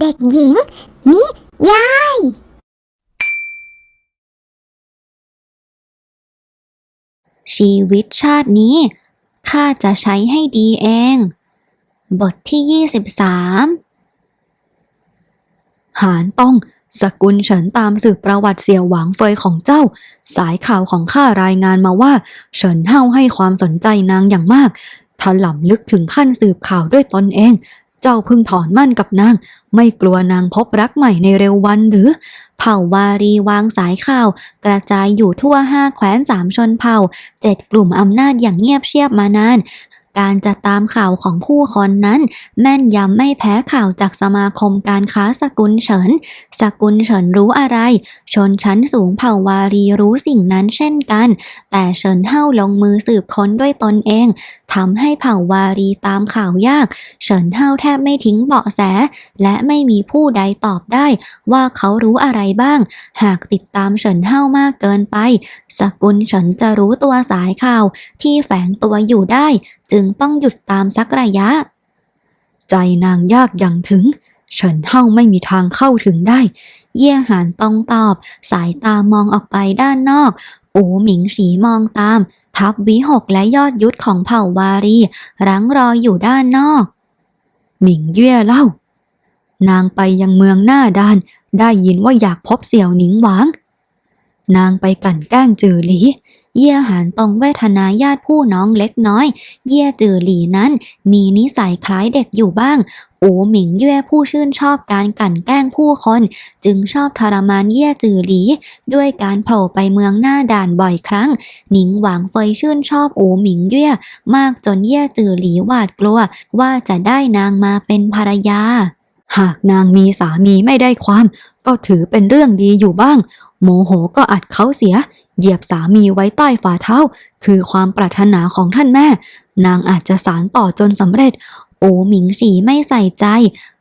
เด็กหญิง นิยาย ชีวิตชาตินี้ ข้าจะใช้ให้ดีเอง บทที่ 23 หานต้อง สกุลเฉินตามสืบประวัติเสี่ยวหวางเฟยของเจ้า สายข่าวของข้ารายงานมาว่า เฉินเฮาให้ความสนใจนางอย่างมากถล่ำลึกถึงขั้นสืบข่าวด้วยตนเอง เจ้าพึ่งถอนมั่นกับนาง ไม่กลัวนางพบรักใหม่ในเร็ววันหรือ เผ่าวารีวางสายข่าว กระจายอยู่ทั่วห้าแคว้นสามชนเผ่าเจ็ดกลุ่มอำนาจอย่างเงียบเชียบมานาน การจะตามข่าวของผู้คนนั้น แม่นยำไม่แพ้ข่าวจากสมาคมการค้าสกุลเฉิน สกุลเฉินรู้อะไร ชนชั้นสูงเผ่าวารีรู้สิ่งนั้นเช่นกัน แต่เฉินเฮาลงมือสืบค้นด้วยตนเองทำให้เผ่าวารีตามข่าวยาก เฉินเฮาแทบไม่ทิ้งเบาะแส และไม่มีผู้ใดตอบได้ ว่าเขารู้อะไรบ้าง หากติดตามเฉินเฮามากเกินไป สกุลเฉินจะรู้ตัวสายข่าวที่แฝงตัวอยู่ได้ จึงต้องหยุดตามสักระยะ ใจนางยากอย่างถึง เฉินเฮาไม่มีทางเข้าถึงได้ เยี่ยหานต้องตอบ สายตามองออกไปด้านนอก อูหมิงฉีมองตาม ทัพวิหกและยอดยุทธของเผ่าวารีรังรออยู่ด้านนอก หมิงเย่เล่า นางไปยังเมืองหน้าดาน ได้ยินว่าอยากพบเสี่ยวหนิงหวาง นางไปกลั่นแกล้งจือหลีเยี่ยหานตรงเวทนาญาติผู้น้องเล็กน้อย เยี่ยจือหลีนั้น มีนิสัยคล้ายเด็กอยู่บ้าง อูหมิงเย่ผู้ชื่นชอบการกลั่นแกล้งผู้คน จึงชอบทรมานเย่จือหลี ด้วยการโผล่ไปเมืองหน้าด่านบ่อยครั้ง หนิงหวางเฟยชื่นชอบอูหมิงเย่มากจนเย่จือหลีหวาดกลัว ว่าจะได้นางมาเป็นภรรยา หากนางมีสามีไม่ได้ความ ก็ถือเป็นเรื่องดีอยู่บ้าง โมโหก็อัดเขาเสีย เหยียบสามีไว้ใต้ฝ่าเท้า คือความปรารถนาของท่านแม่ นางอาจจะสารต่อจนสำเร็จ อูหมิงฉีไม่ใส่ใจ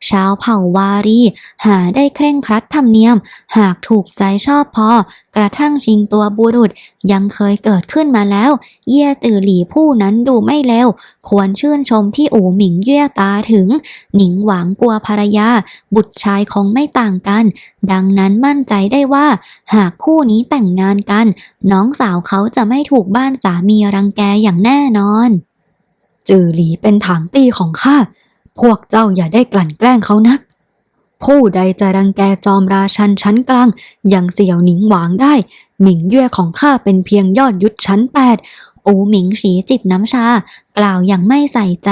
ชาวเผ่าวารี หาได้เคร่งครัดธรรมเนียม หากถูกใจชอบพอ กระทั่งชิงตัวบุรุษยังเคยเกิดขึ้นมาแล้ว เย่ตื่อหลีผู้นั้นดูไม่เลวควรชื่นชมที่อูหมิงเย่ตาถึง หนิงหวางกลัวภรรยา บุตรชายคงไม่ต่างกัน ดังนั้นมั่นใจได้ว่า หากคู่นี้แต่งงานกัน น้องสาวเขาจะไม่ถูกบ้านสามีรังแกอย่างแน่นอน จือหลีเป็นถางตีของข้า พวกเจ้าอย่าได้กลั่นแกล้งเขานัก ผู้ใดจะรังแกจอมราชันชั้นกลาง อย่างเสี่ยวหนิงหวางได้ หมิงเย่ของข้าเป็นเพียงยอดยุทธชั้นแปดอูหมิงฉีจิบน้ำชา กล่าวอย่างไม่ใส่ใจ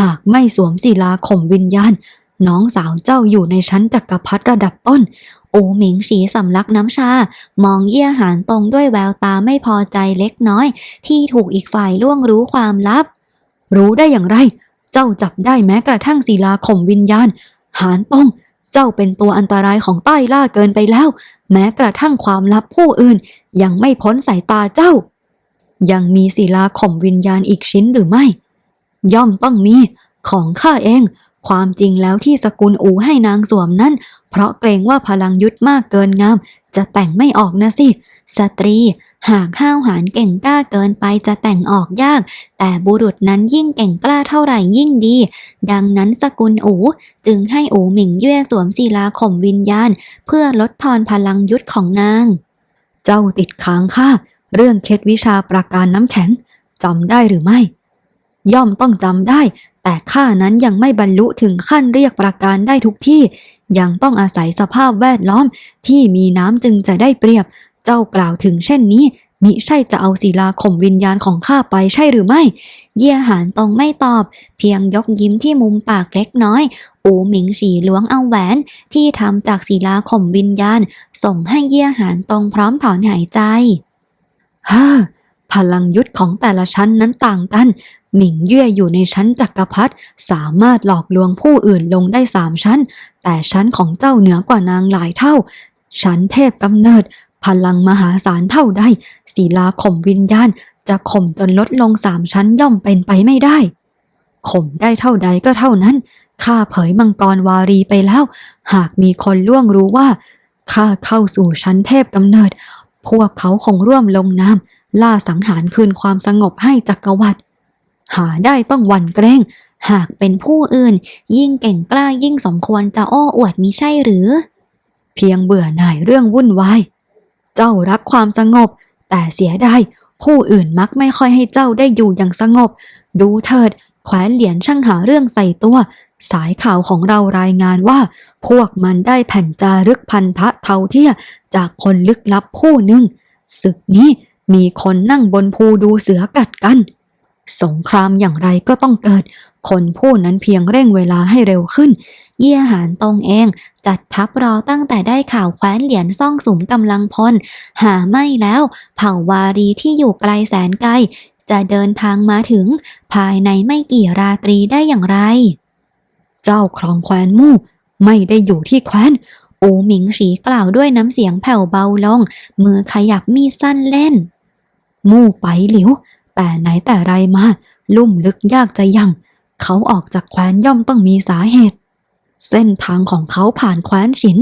หากไม่สวมศิลาข่มวิญญาณ น้องสาวเจ้าอยู่ในชั้นจักรพรรดิระดับต้น อูหมิงฉีสำลักน้ำชา มองเยี่ยหานตรงด้วยแววตาไม่พอใจเล็กน้อย ที่ถูกอีกฝ่ายล่วงรู้ความลับ รู้ได้อย่างไร เจ้าจับได้แม้กระทั่งศิลาข่มวิญญาณ หานตรงเจ้าเป็นตัวอันตรายของใต้ล่าเกินไปแล้ว แม้กระทั่งความลับผู้อื่น ยังไม่พ้นสายตาเจ้า ยังมีศิลาข่มวิญญาณอีกชิ้นหรือไม่ ย่อมต้องมีของข้าเอง ความจริงแล้วที่สกุลอูให้นางสวมนั้น เพราะเกรงว่าพลังยุทธ์มากเกินงาม จะแต่งไม่ออกนะสิ สตรี หากห้าวหาญเก่งกล้าเกินไปจะแต่งออกยาก แต่บุรุษนั้นยิ่งเก่งกล้าเท่าไหร่ยิ่งดี ดังนั้นสกุลอูจึงให้อูหมิงเย่สวมศิลาข่มวิญญาณ เพื่อลดทอนพลังยุทธ์ของนาง เจ้าติดค้างข้าเรื่องเคล็ดวิชาประการน้ำแข็งจำได้หรือไม่ ย่อมต้องจำได้ แต่ข้านั้นยังไม่บรรลุถึงขั้นเรียกประการได้ทุกที่ ยังต้องอาศัยสภาพแวดล้อมที่มีน้ำจึงจะได้เปรียบ เจ้ากล่าวถึงเช่นนี้ มิใช่จะเอาศิลาข่มวิญญาณของข้าไปใช่หรือไม่ เยี่ยหานตรงไม่ตอบ เพียงยกยิ้มที่มุมปากเล็กน้อยอูหมิงฉีล้วงเอาแหวน ที่ทำจากศิลาข่มวิญญาณ ส่งให้เยี่ยหานตรงพร้อมถอนหายใจฮ่า พลังยุทธของแต่ละชั้นนั้นต่างกัน หมิงเย่อยู่ในชั้นจักรพรรดิสามารถหลอกลวงผู้อื่นลงได้สามชั้น แต่ชั้นของเจ้าเหนือกว่านางหลายเท่า ชั้นเทพกำเนิด พลังมหาศาลเท่าใดศิลาข่มวิญญาณ จะข่มจนลดลงสามชั้นย่อมเป็นไปไม่ได้ข่มได้เท่าใดก็เท่านั้นข้าเผยมังกรวารีไปแล้ว หากมีคนล่วงรู้ว่าข้าเข้าสู่ชั้นเทพกำเนิด พวกเขาคงร่วมลงนาม ล่าสังหารคืนความสงบให้จักรวรรดิหาได้ต้องวันเกรงหากเป็นผู้อื่น ยิ่งเก่งกล้ายิ่งสมควรจะอ้ออวดมิใช่หรือ เพียงเบื่อหน่ายเรื่องวุ่นวาย เจ้ารักความสงบ แต่เสียดายผู้อื่นมักไม่ค่อยให้เจ้าได้อยู่อย่างสงบ ดูเถิดแขวนเหรียญช่างหาเรื่องใส่ตัว สายข่าวของเรารายงานว่า พวกมันได้แผ่นจารึกพันธะเทาเทียจากคนลึกลับผู้หนึ่งศึกนี้ มีคนนั่งบนภูดูเสือกัดกัน สงครามอย่างไรก็ต้องเกิด คนผู้นั้นเพียงเร่งเวลาให้เร็วขึ้น เยี่ยหารตรงเอง จัดทัพรอตั้งแต่ได้ข่าวแคว้นเหรียญซ่องสุมกำลังพล หาไม่แล้ว เผ่าวารีที่อยู่ไกลแสนไกล จะเดินทางมาถึง ภายในไม่กี่ราตรีได้อย่างไร เจ้าครองแคว้นมู่ไม่ได้อยู่ที่แคว้นอูหมิงสีกล่าวด้วยน้ำเสียงแผ่วเบาลง มือขยับมีดสั้นเล่น มู่ไปหลิว แต่ไหนแต่ไรมา ลุ่มลึกยากจะยัง เขาออกจากแคว้นย่อมต้องมีสาเหตุ เส้นทางของเขาผ่านแคว้นฉิน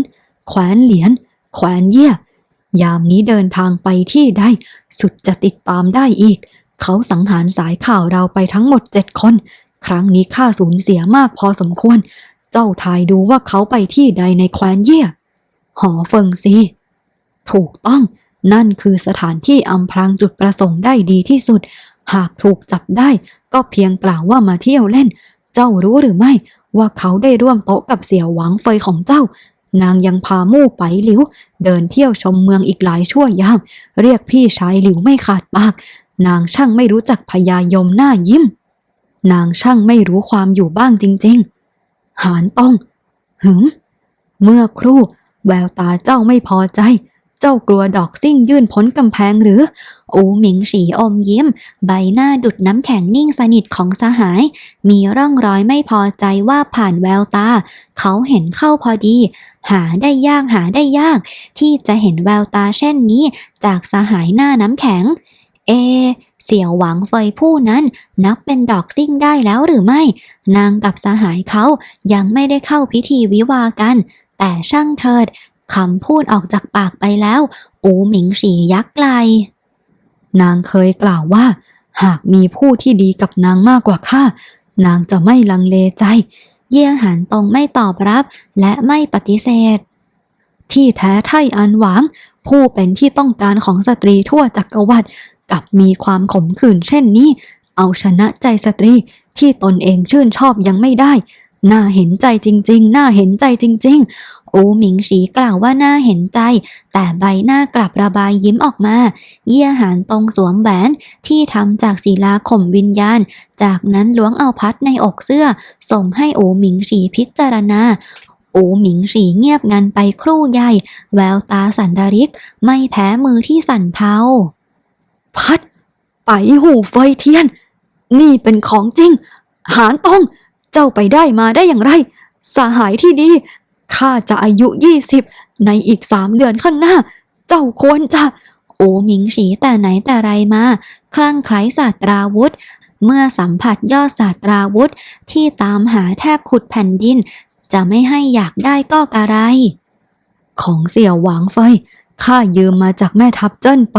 แคว้นเหลียน แคว้นเยี่ย ยามนี้เดินทางไปที่ใดสุดจะติดตามได้อีก เขาสังหารสายข่าวเราไปทั้งหมดเจ็ดคน ครั้งนี้ค่าสูญเสียมากพอสมควร เจ้าทายดูว่าเขาไปที่ใดในแคว้นเยี่ย หอเฟิงซี ถูกต้อง นั่นคือสถานที่อำพรางจุดประสงค์ได้ดีที่สุด หากถูกจับได้ ก็เพียงกล่าวว่ามาเที่ยวเล่น เจ้ารู้หรือไม่ ว่าเขาได้ร่วมโต๊ะกับเสี่ยวหวังเฟยของเจ้า นางยังพามู่ไปหลิว เดินเที่ยวชมเมืองอีกหลายชั่วยาม เรียกพี่ชายหลิวไม่ขาดปาก นางช่างไม่รู้จักพยายมหน้ายิ้ม นางช่างไม่รู้ความอยู่บ้างจริง ๆ หานต้องหึมเมื่อครู่แววตาเจ้าไม่พอใจ เจ้ากลัวดอกซิ่งยื่นพ้นกำแพงหรือ อูหมิงสีอมยิ้ม ใบหน้าดุดน้ำแข็งนิ่งสนิทของสหาย มีร่องรอยไม่พอใจว่าผ่านแววตา เขาเห็นเข้าพอดี หาได้ยากหาได้ยาก ที่จะเห็นแววตาเช่นนี้ จากสหายหน้าน้ำแข็ง เอเสี่ยวหวังเฟยผู้นั้นนับเป็นดอกซิ่งได้แล้วหรือไม่ นางกับสหายเขายังไม่ได้เข้าพิธีวิวากัน แต่ช่างเถิด คำพูดออกจากปากไปแล้ว อูหมิงสียักไกล นางเคยกล่าวว่า หากมีผู้ที่ดีกับนางมากกว่าข้า นางจะไม่ลังเลใจ เยี่ยหันตรงไม่ตอบรับและไม่ปฏิเสธ ที่แท้ไทอันหวัง ผู้เป็นที่ต้องการของสตรีทั่วจักรวรรดิกับมีความขมขื่นเช่นนี้ เอาชนะใจสตรีที่ตนเองชื่นชอบยังไม่ได้ น่าเห็นใจจริง ๆ น่าเห็นใจจริง ๆ อูหมิงสีกล่าวว่าน่าเห็นใจ แต่ใบหน้ากลับระบายยิ้มออกมา เยี่ยหานตรงสวมแหวนที่ทำจากศิลาข่มวิญญาณ จากนั้นล้วงเอาพัดในอกเสื้อ ส่งให้อูหมิงสีพิจารณาอูหมิงสีเงียบงันไปครู่ใหญ่ แววตาสันดาริก ไม่แพ้มือที่สั่นเทาพัด ไปหูเฟเทียน นี่เป็นของจริง หานตรง เจ้าไปได้มาได้อย่างไร สหายที่ดีข้าจะอายุยี่สิบในอีกสามเดือนข้างหน้า เจ้าควรจะ โอหมิงฉีแต่ไหนแต่ไรมา คลั่งไคล้ศาสตราวุธ เมื่อสัมผัสยอดศาสตราวุธ ที่ตามหาแทบขุดแผ่นดิน จะไม่ให้อยากได้ก็กะไร ของเสี่ยวหวางเฟข้ายืมมาจากแม่ทัพเจิ้นไป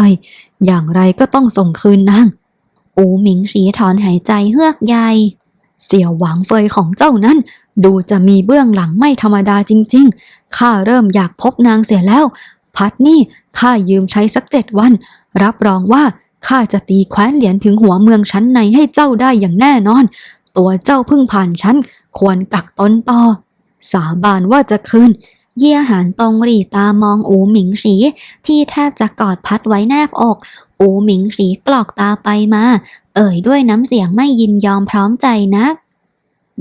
อย่างไรก็ต้องส่งคืนนางอูหมิงสีถอนหายใจเฮือกใหญ่ เสี่ยวหวางเฟยของเจ้านั้น ดูจะมีเบื้องหลังไม่ธรรมดาจริงๆ ข้าเริ่มอยากพบนางเสียแล้ว พัดนี่ข้ายืมใช้สักเจ็ดวัน รับรองว่าข้าจะตีแคว้นเหรียญถึงหัวเมืองชั้นในให้เจ้าได้อย่างแน่นอน ตัวเจ้าเพิ่งผ่านชั้นควรกักตนต่อ สาบานว่าจะคืน เยี่ยหานตรงรีตามองอูหมิงสี ที่แทบจะกอดพัดไว้แนบอก อูหมิงสีกรอกตาไปมา เอ่ยด้วยน้ำเสียงไม่ยินยอมพร้อมใจนัก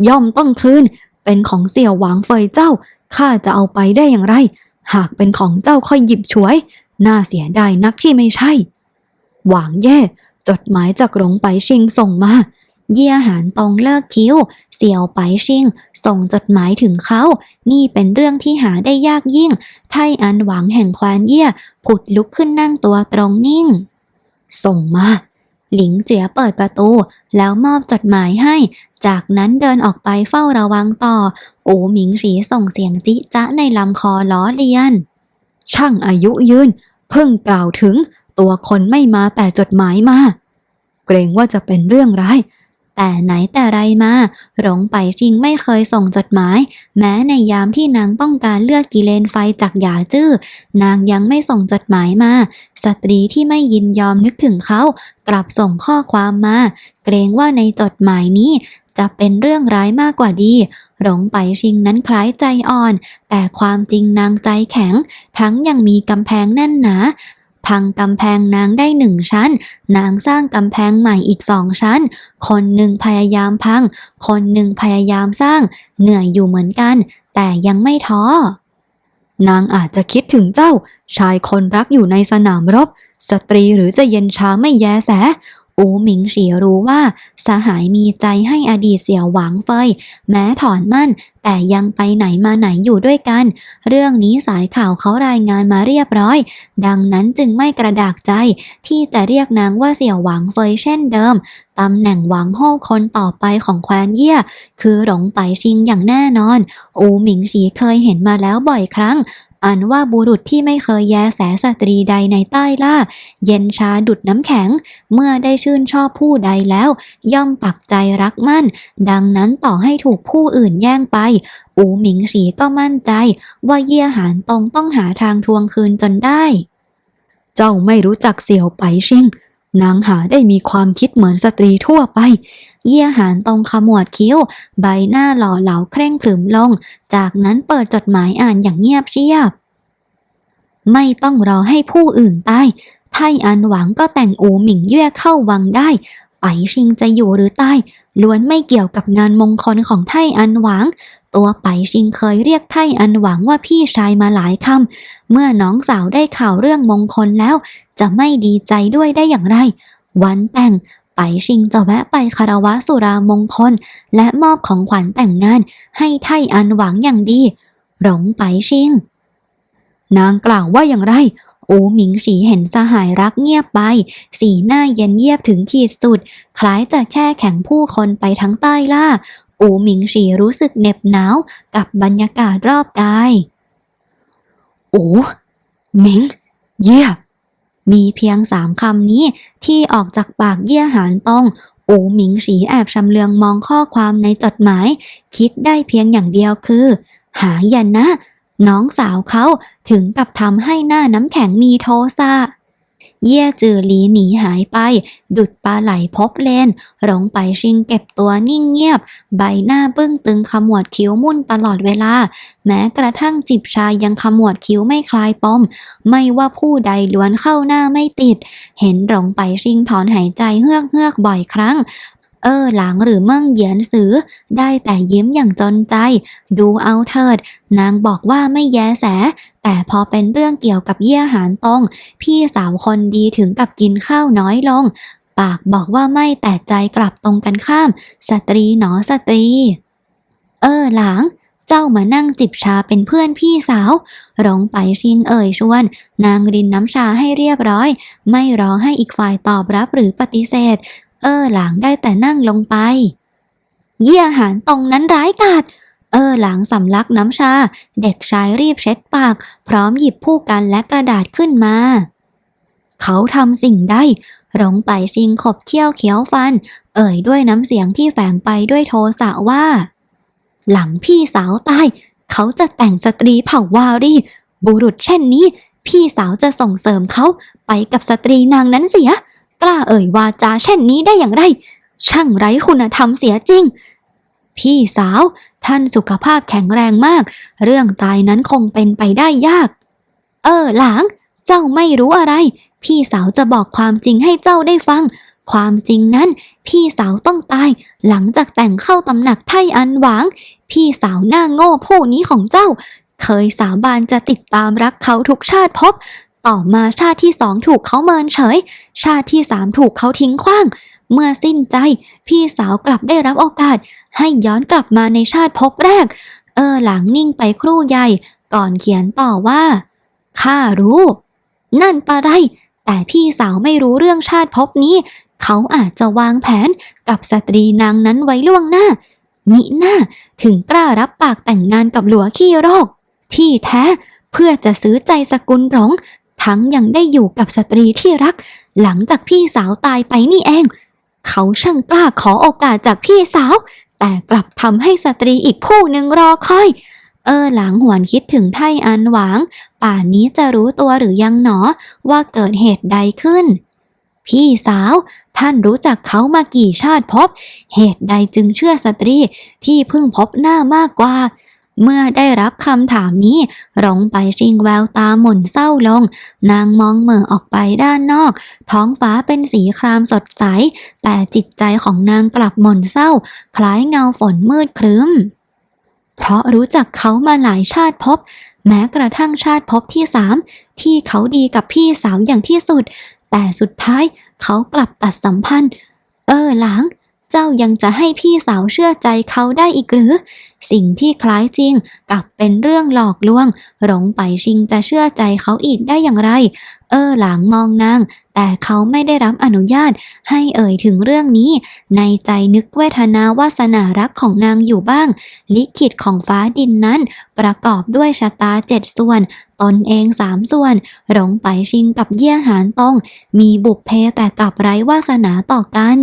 ย่อมต้องคืน เป็นของเสี่ยวหวางเฟยเจ้า ข้าจะเอาไปได้อย่างไร หากเป็นของเจ้าค่อยหยิบฉวย น่าเสียดายนักที่ไม่ใช่ หวางแย่ จดหมายจากหลงไปชิงส่งมา เยี่ยหานตรงเลิกคิ้ว เสี่ยวไปชิง ส่งจดหมายถึงเขา นี่เป็นเรื่องที่หาได้ยากยิ่ง ไทอันหวังแห่งควานเยี่ยผุดลุกขึ้นนั่งตัวตรงนิ่ง ส่งมา หลิงเจียเปิดประตู แล้วมอบจดหมายให้ จากนั้นเดินออกไปเฝ้าระวังต่อ อูหมิงสีส่งเสียงจิจ๊ะในลำคอล้อเลียน ช่างอายุยืน เพิ่งกล่าวถึง ตัวคนไม่มาแต่จดหมายมา เกรงว่าจะเป็นเรื่องร้าย แต่ไหนแต่ไรมาหลงไปชิงไม่เคยส่งจดหมาย แม้ในยามที่นางต้องการเลือดกิเลนไฟจากหยาจื้อ นางยังไม่ส่งจดหมายมา สตรีที่ไม่ยินยอมนึกถึงเขา กลับส่งข้อความมา เกรงว่าในจดหมายนี้จะเป็นเรื่องร้ายมากกว่าดี หลงไปชิงนั้นคล้ายใจอ่อน แต่ความจริงนางใจแข็ง ทั้งยังมีกำแพงแน่นหนา พังกำแพงนางได้หนึ่งชั้น นางสร้างกำแพงใหม่อีกสองชั้น คนหนึ่งพยายามพัง คนหนึ่งพยายามสร้าง เหนื่อยอยู่เหมือนกัน แต่ยังไม่ท้อ นางอาจจะคิดถึงเจ้า ชายคนรักอยู่ในสนามรบ สตรีหรือจะเย็นชาไม่แยแส อูหมิงฉีรู้ว่า สหายมีใจให้อดีตเสี่ยวหวางเฟย แม้ถอนมั่น แต่ยังไปไหนมาไหนอยู่ด้วยกัน เรื่องนี้สายข่าวเขารายงานมาเรียบร้อย ดังนั้นจึงไม่กระดากใจ ที่จะเรียกนางว่าเสี่ยวหวางเฟยเช่นเดิมตำแหน่งหวังโฮคนต่อไปของแคว้นเย่ยคือหลงไปชิงอย่างแน่นอน อูหมิงฉีเคยเห็นมาแล้วบ่อยครั้ง อันว่าบุรุษที่ไม่เคยแยแสสตรีใดในใต้ล่า เย็นชาดุดน้ำแข็ง เมื่อได้ชื่นชอบผู้ใดแล้ว ย่อมปักใจรักมั่น ดังนั้นต่อให้ถูกผู้อื่นแย่งไป อูหมิงฉีก็มั่นใจ ว่าเยี่ยหานตรงต้องหาทางทวงคืนจนได้ เจ้าไม่รู้จักเสี่ยวไปชิง นางหาได้มีความคิดเหมือนสตรีทั่วไป เยี่ยหานตรงขมวดคิ้ว ใบหน้าหล่อเหลาเคร่งขรึมลง จากนั้นเปิดจดหมายอ่านอย่างเงียบเชียบ ไม่ต้องรอให้ผู้อื่นตายไทอันหวังก็แต่งอูหมิงเย่เข้าวังได้ไปชิงจะอยู่หรือตายล้วนไม่เกี่ยวกับงานมงคลของไทอันหวัง ตัวไปชิงเคยเรียกไทอันหวังว่าพี่ชายมาหลายคำเมื่อน้องสาวได้ข่าวเรื่องมงคลแล้ว จะไม่ดีใจด้วยได้อย่างไร วันแต่งไปชิงจะแวะไปคารวะสุรามงคล และมอบของขวัญแต่งงาน ให้ไทอันหวังอย่างดี หลงไปชิง นางกล่าวว่าอย่างไร อูหมิงฉีเห็นสหายรักเงียบไป สีหน้าเย็นเยียบถึงขีดสุด คล้ายจะแช่แข็งผู้คนไปทั้งใต้ล่า อูหมิงฉีรู้สึกเหน็บหนาวกับบรรยากาศรอบกายอูหมิง เยี่ย มีเพียงสามคำนี้ที่ออกจากปากเยี่ยหานตงอูหมิงฉีแอบชำเลืองมองข้อความในจดหมาย คิดได้เพียงอย่างเดียวคือ หายันนะ น้องสาวเขาถึงกับทำให้หน้าน้ำแข็งมีโทสะ เย่จือหลีหนีหายไป ดุดปลาไหลพบเลนหลงไปชิงเก็บตัวนิ่งเงียบ ใบหน้าบึ้งตึงขมวดคิ้วมุ่นตลอดเวลา แม้กระทั่งจิบชายยังขมวดคิ้วไม่คลายปม ไม่ว่าผู้ใดล้วนเข้าหน้าไม่ติด เห็นหลงไปชิงถอนหายใจเฮือกเฮือกบ่อยครั้ง เออหลังหรือเมิ่งเหยียนสือ ได้แต่ยิ้มอย่างจนใจ ดูเอาเถิด นางบอกว่าไม่แยแส แต่พอเป็นเรื่องเกี่ยวกับเยี่ยหานตง พี่สาวคนดีถึงกับกินข้าวน้อยลง ปากบอกว่าไม่แต่ใจกลับตรงกันข้าม สตรีหนอสตรี เออหลางเจ้ามานั่งจิบชาเป็นเพื่อนพี่สาวหลงไปชิงเอ่ยชวน นางรินน้ำชาให้เรียบร้อย ไม่รอให้อีกฝ่ายตอบรับหรือปฏิเสธ เออหลางได้แต่นั่งลงไป เยี่ยหานตรงนั้นร้ายกาจเออหลังสำลักน้ำชา เด็กชายรีบเช็ดปาก พร้อมหยิบผู้กันและกระดาษขึ้นมา เขาทำสิ่งใดหลงไปชิงขบเคี้ยวเขียวฟัน เอ่ยด้วยน้ำเสียงที่แฝงไปด้วยโทสะว่า หลังพี่สาวตาย เขาจะแต่งสตรีเผ่าวารีบุรุษเช่นนี้ พี่สาวจะส่งเสริมเขาไปกับสตรีนางนั้นเสีย กล้าเอ่ยวาจาเช่นนี้ได้อย่างไร ช่างไร้คุณธรรมเสียจริง พี่สาว ท่านสุขภาพแข็งแรงมาก เรื่องตายนั้นคงเป็นไปได้ยาก เออหลาง เจ้าไม่รู้อะไร พี่สาวจะบอกความจริงให้เจ้าได้ฟัง ความจริงนั้น พี่สาวต้องตาย หลังจากแต่งเข้าตำหนักไทอันหวาง พี่สาวหน้าโง่ผู้นี้ของเจ้าเคยสาบานจะติดตามรักเขาทุกชาติภพ ต่อมาชาติที่สองถูกเขาเมินเฉย ชาติที่สามถูกเขาทิ้งขว้าง เมื่อสิ้นใจ พี่สาวกลับได้รับโอกาส ให้ย้อนกลับมาในชาติภพแรก เออหลังนิ่งไปครู่ใหญ่ ก่อนเขียนต่อว่าข้ารู้ นั่นปะไร แต่พี่สาวไม่รู้เรื่องชาติภพนี้ เขาอาจจะวางแผนกับสตรีนางนั้นไว้ล่วงหน้า มิหน้าถึงกล้ารับปากแต่งงานกับหลัวขี้โรค ที่แท้เพื่อจะซื้อใจสกุลหลง ทั้งยังได้อยู่กับสตรีที่รัก หลังจากพี่สาวตายไปนี่เอง เขาช่างกล้าขอโอกาสจากพี่สาว แต่กลับทำให้สตรีอีกผู้หนึ่งรอคอย เออหลังหวนคิดถึงไทอันหวาง ป่านนี้จะรู้ตัวหรือยังหนอว่าเกิดเหตุใดขึ้น พี่สาวท่านรู้จักเขามากี่ชาติภพเหตุใดจึงเชื่อสตรีที่เพิ่งพบหน้ามากกว่า เมื่อได้รับคำถามนี้หลงไปชิงแววตาหม่นเศร้าลง นางมองเหม่อออกไปด้านนอก ท้องฟ้าเป็นสีครามสดใส แต่จิตใจของนางกลับหม่นเศร้า คล้ายเงาฝนมืดครึ้ม เพราะรู้จักเขามาหลายชาติภพแม้กระทั่งชาติภพที่สามที่เขาดีกับพี่สาวอย่างที่สุด แต่สุดท้ายเขากลับตัดสัมพันธ์ เออหลาง เจ้ายังจะให้พี่สาวเชื่อใจเขาได้อีกหรือ สิ่งที่คล้ายจริงกับเป็นเรื่องหลอกลวง หลงไปชิงจะเชื่อใจเขาอีกได้อย่างไร เออหลางมองนาง แต่เขาไม่ได้รับอนุญาต ให้เอ่ยถึงเรื่องนี้ ในใจนึกเวทนาวาสนารักของนางอยู่บ้าง ลิขิตของฟ้าดินนั้น ประกอบด้วยชะตาเจ็ดส่วน ตนเองสามส่วน หลงไปชิงกับเยี่ยหานตงมีบุพเพแต่กับไร้วาสนาต่อกัน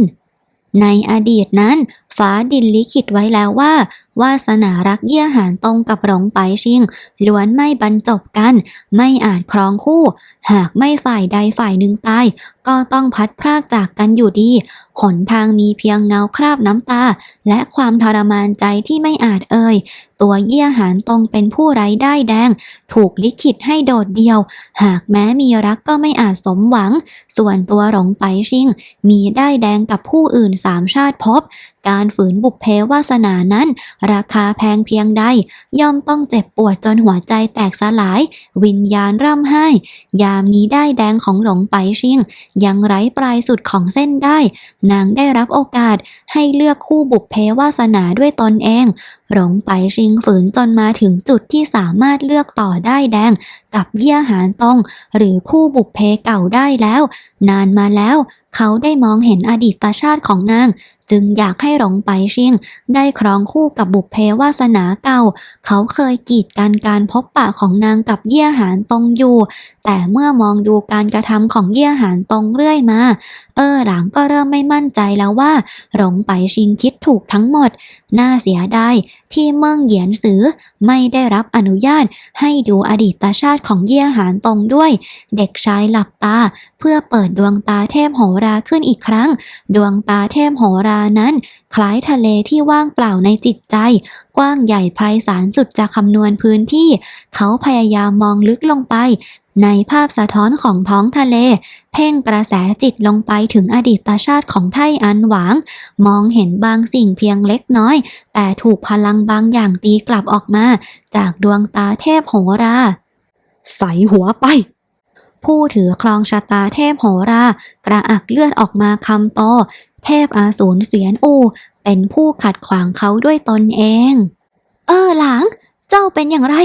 ในอดีตนั้น ฟ้าดินลิขิตไว้แล้วว่า วาสนารักเยี่ยหานตรงกับหลงไปชิง ล้วนไม่บรรจบกัน ไม่อาจครองคู่ หากไม่ฝ่ายใดฝ่ายหนึ่งตาย ก็ต้องพัดพรากจากกันอยู่ดี หนทางมีเพียงเงาคราบน้ำตา และความทรมานใจที่ไม่อาจเอ่ย ตัวเยี่ยหานตรงเป็นผู้ไร้ได้แดง ถูกลิขิตให้โดดเดียว หากแม้มีรักก็ไม่อาจสมหวัง ส่วนตัวหลงไปชิง มีได้แดงกับผู้อื่นสามชาติภพ การฝืนบุพเพวาสนานั้น ราคาแพงเพียงใด ย่อมต้องเจ็บปวดจนหัวใจแตกสลาย วิญญาณร่ำไห้ ยามนี้ได้แดงของหลงไปชิง ยังไร้ปลายสุดของเส้นได้ นางได้รับโอกาสให้เลือกคู่บุพเพวาสนาด้วยตนเอง หลงไปชิงฝืนจนมาถึงจุดที่สามารถเลือกต่อได้แดง กับเยี่ยหานตงหรือคู่บุพเพเก่าได้แล้ว นานมาแล้วเขาได้มองเห็นอดีตชาติของนางจึงอยากให้หลงไปชิงได้ครองคู่กับบุพเพวาสนาเก่า เขาเคยกีดกันการพบปะของนางกับเยี่ยหานตรงอยู่ แต่เมื่อมองดูการกระทำของเยี่ยหานตรงเรื่อยมา เออหลังก็เริ่มไม่มั่นใจแล้วว่าหลงไปชิงคิดถูกทั้งหมด น่าเสียดายที่เมิ่งเหยียนสือไม่ได้รับอนุญาตให้ดูอดีตชาติของเยี่ยหานตรงด้วย เด็กชายหลับตา เพื่อเปิดดวงตาเทพโหราขึ้นอีกครั้ง ดวงตาเทพโหรานั้น คล้ายทะเลที่ว่างเปล่าในจิตใจ กว้างใหญ่ไพศาลสุดจะคำนวณพื้นที่ เขาพยายามมองลึกลงไป ในภาพสะท้อนของท้องทะเล เพ่งกระแสจิตลงไปถึงอดีตชาติของไทอันหวาง มองเห็นบางสิ่งเพียงเล็กน้อย แต่ถูกพลังบางอย่างตีกลับออกมา จากดวงตาเทพโหรา ใส่หัวไป ผู้ถือครองชะตาเทพโหรา กระอักเลือดออกมาคำโตเทพอาสูรเสียนอูเป็นผู้ขัดขวางเขาด้วยตนเอง เออหลางเจ้าเป็นอย่างไร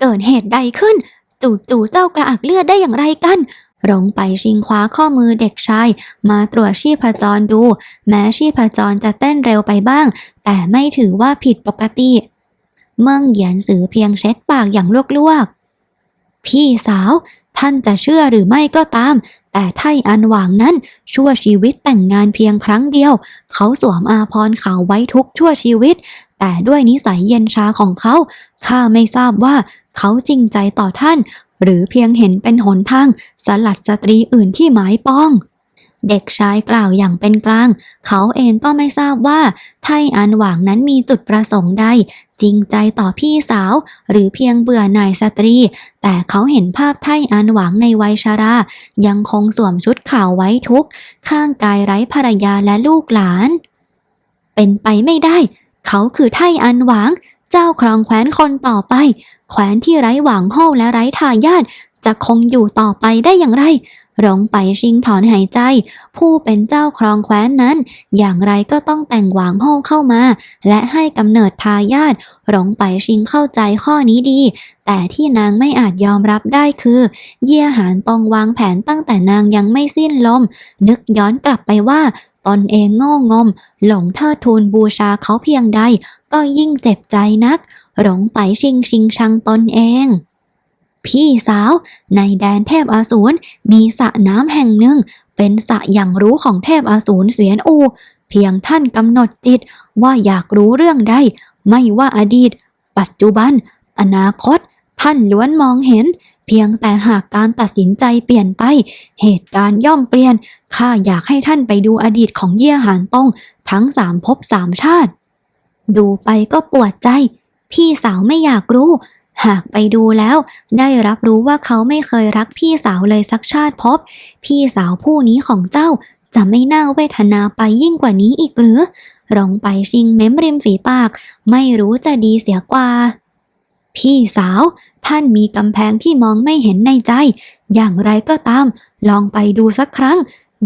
เกิดเหตุใดขึ้น จู่ๆเจ้ากระอักเลือดได้อย่างไรกันหลงไปชิงคว้าข้อมือเด็กชาย มาตรวจชีพจรดู แม้ชีพจรจะเต้นเร็วไปบ้าง แต่ไม่ถือว่าผิดปกติ เมืองเหยียนสือเพียงเช็ดปากอย่างลวกๆ พี่สาว ท่านจะเชื่อหรือไม่ก็ตาม แต่ไทอันหวางนั้น ชั่วชีวิตแต่งงานเพียงครั้งเดียว เขาสวมอาพรขาวไว้ทุกชั่วชีวิต แต่ด้วยนิสัยเย็นชาของเขา ข้าไม่ทราบว่าเขาจริงใจต่อท่าน หรือเพียงเห็นเป็นหนทาง สลัดสตรีอื่นที่หมายปอง เด็กชายกล่าวอย่างเป็นกลาง เขาเองก็ไม่ทราบว่า ไทอันหวางนั้นมีจุดประสงค์ใด จริงใจต่อพี่สาว หรือเพียงเบื่อหน่ายสตรี แต่เขาเห็นภาพไทอันหวางในวัยชรา ยังคงสวมชุดขาวไว้ทุก ข้างกายไร้ภรรยาและลูกหลาน เป็นไปไม่ได้ เขาคือไทอันหวาง เจ้าครองแคว้นคนต่อไป แคว้นที่ไร้หวังโฮและไร้ทายาทจะคงอยู่ต่อไปได้อย่างไร หลงไปชิงถอนหายใจ ผู้เป็นเจ้าครองแคว้นนั้น อย่างไรก็ต้องแต่งหวางโฮเข้ามา และให้กำเนิดทายาทหลงไปชิงเข้าใจข้อนี้ดี แต่ที่นางไม่อาจยอมรับได้คือ เยี่ยหานตองวางแผนตั้งแต่นางยังไม่สิ้นลม นึกย้อนกลับไปว่าตนเองโง่งม หลงเทิดทูนบูชาเขาเพียงใด ก็ยิ่งเจ็บใจนัก หลงไปชิงชิงชังตนเอง พี่สาว ในแดนเทพอสูรมีสระน้ำแห่งหนึ่ง เป็นสระอย่างรู้ของเทพอสูรเสียนอู เพียงท่านกำหนดจิตว่าอยากรู้เรื่องใดไม่ว่าอดีต ปัจจุบัน อนาคต ท่านล้วนมองเห็น เพียงแต่หากการตัดสินใจเปลี่ยนไป เหตุการณ์ย่อมเปลี่ยนข้าอยากให้ท่านไปดูอดีตของเยี่ยหานตงทั้งสามภพสามชาติ ดูไปก็ปวดใจ พี่สาวไม่อยากรู้ หากไปดูแล้ว ได้รับรู้ว่าเขาไม่เคยรักพี่สาวเลยสักชาติภพพี่สาวผู้นี้ของเจ้าจะไม่น่าเวทนาไปยิ่งกว่านี้อีกหรือร้องไปชิงเม้มริมฝีปาก ไม่รู้จะดีเสียกว่า พี่สาว ท่านมีกำแพงที่มองไม่เห็นในใจ อย่างไรก็ตาม ลองไปดูสักครั้ง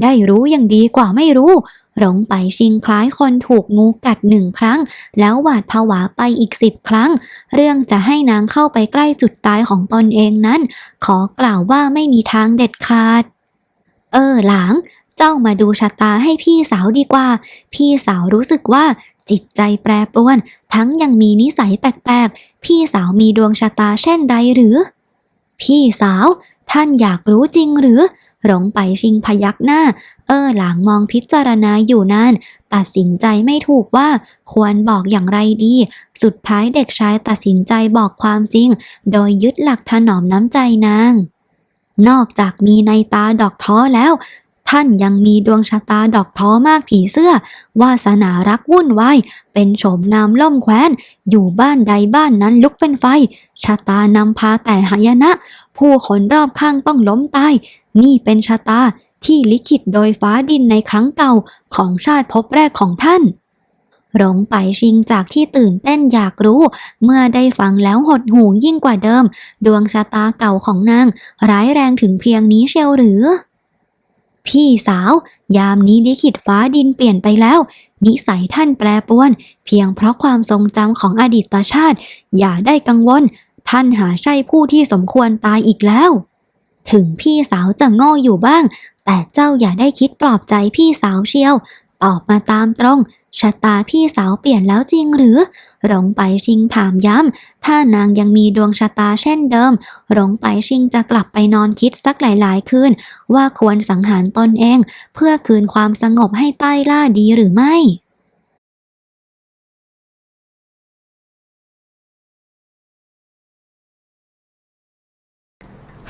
ได้รู้ยังดีกว่าไม่รู้ หลงไปชิงคล้ายคนถูกงูกัดหนึ่งครั้ง แล้วหวาดผวาไปอีกสิบครั้ง เรื่องจะให้นางเข้าไปใกล้จุดตายของตนเองนั้น ขอกล่าวว่าไม่มีทางเด็ดขาด เออหลาง เจ้ามาดูชะตาให้พี่สาวดีกว่า พี่สาวรู้สึกว่าจิตใจแปรปรวน ทั้งยังมีนิสัยแปลกๆ พี่สาวมีดวงชะตาเช่นใดหรือ พี่สาว ท่านอยากรู้จริงหรือ หลงไปชิงพยักหน้า เออหลางมองพิจารณาอยู่นาน ตัดสินใจไม่ถูกว่าควรบอกอย่างไรดี สุดท้ายเด็กชายตัดสินใจบอกความจริง โดยยึดหลักถนอมน้ำใจนาง นอกจากมีในตาดอกท้อแล้วท่านยังมีดวงชะตาดอกท้อมากผีเสื้อ วาสนารักวุ่นวายเป็นโฉมงามล่มแคว้น อยู่บ้านใดบ้านนั้นลุกเป็นไฟ ชะตานำพาแต่หายนะ ผู้คนรอบข้างต้องล้มตาย นี่เป็นชะตาที่ลิขิตโดยฟ้าดินในครั้งเก่าของชาติภพแรกของท่าน หลงไปชิงจากที่ตื่นเต้นอยากรู้ เมื่อได้ฟังแล้วหดหูยิ่งกว่าเดิม ดวงชะตาเก่าของนาง ร้ายแรงถึงเพียงนี้เชียวหรือ พี่สาว ยามนี้ลิขิตฟ้าดินเปลี่ยนไปแล้ว นิสัยท่านแปรปรวน เพียงเพราะความทรงจำของอดีตชาติ อย่าได้กังวล ท่านหาใช่ผู้ที่สมควรตายอีกแล้ว ถึงพี่สาวจะโง่อยู่บ้าง แต่เจ้าอย่าได้คิดปลอบใจพี่สาวเชียว ตอบมาตามตรงชะตาพี่สาวเปลี่ยนแล้วจริงหรือหลงไปชิงถามย้ำ ถ้านางยังมีดวงชะตาเช่นเดิมหลงไปชิงจะกลับไปนอนคิดสักหลาย ๆ คืน ว่าควรสังหารตนเอง เพื่อคืนความสงบให้ใต้ล่าดีหรือไม่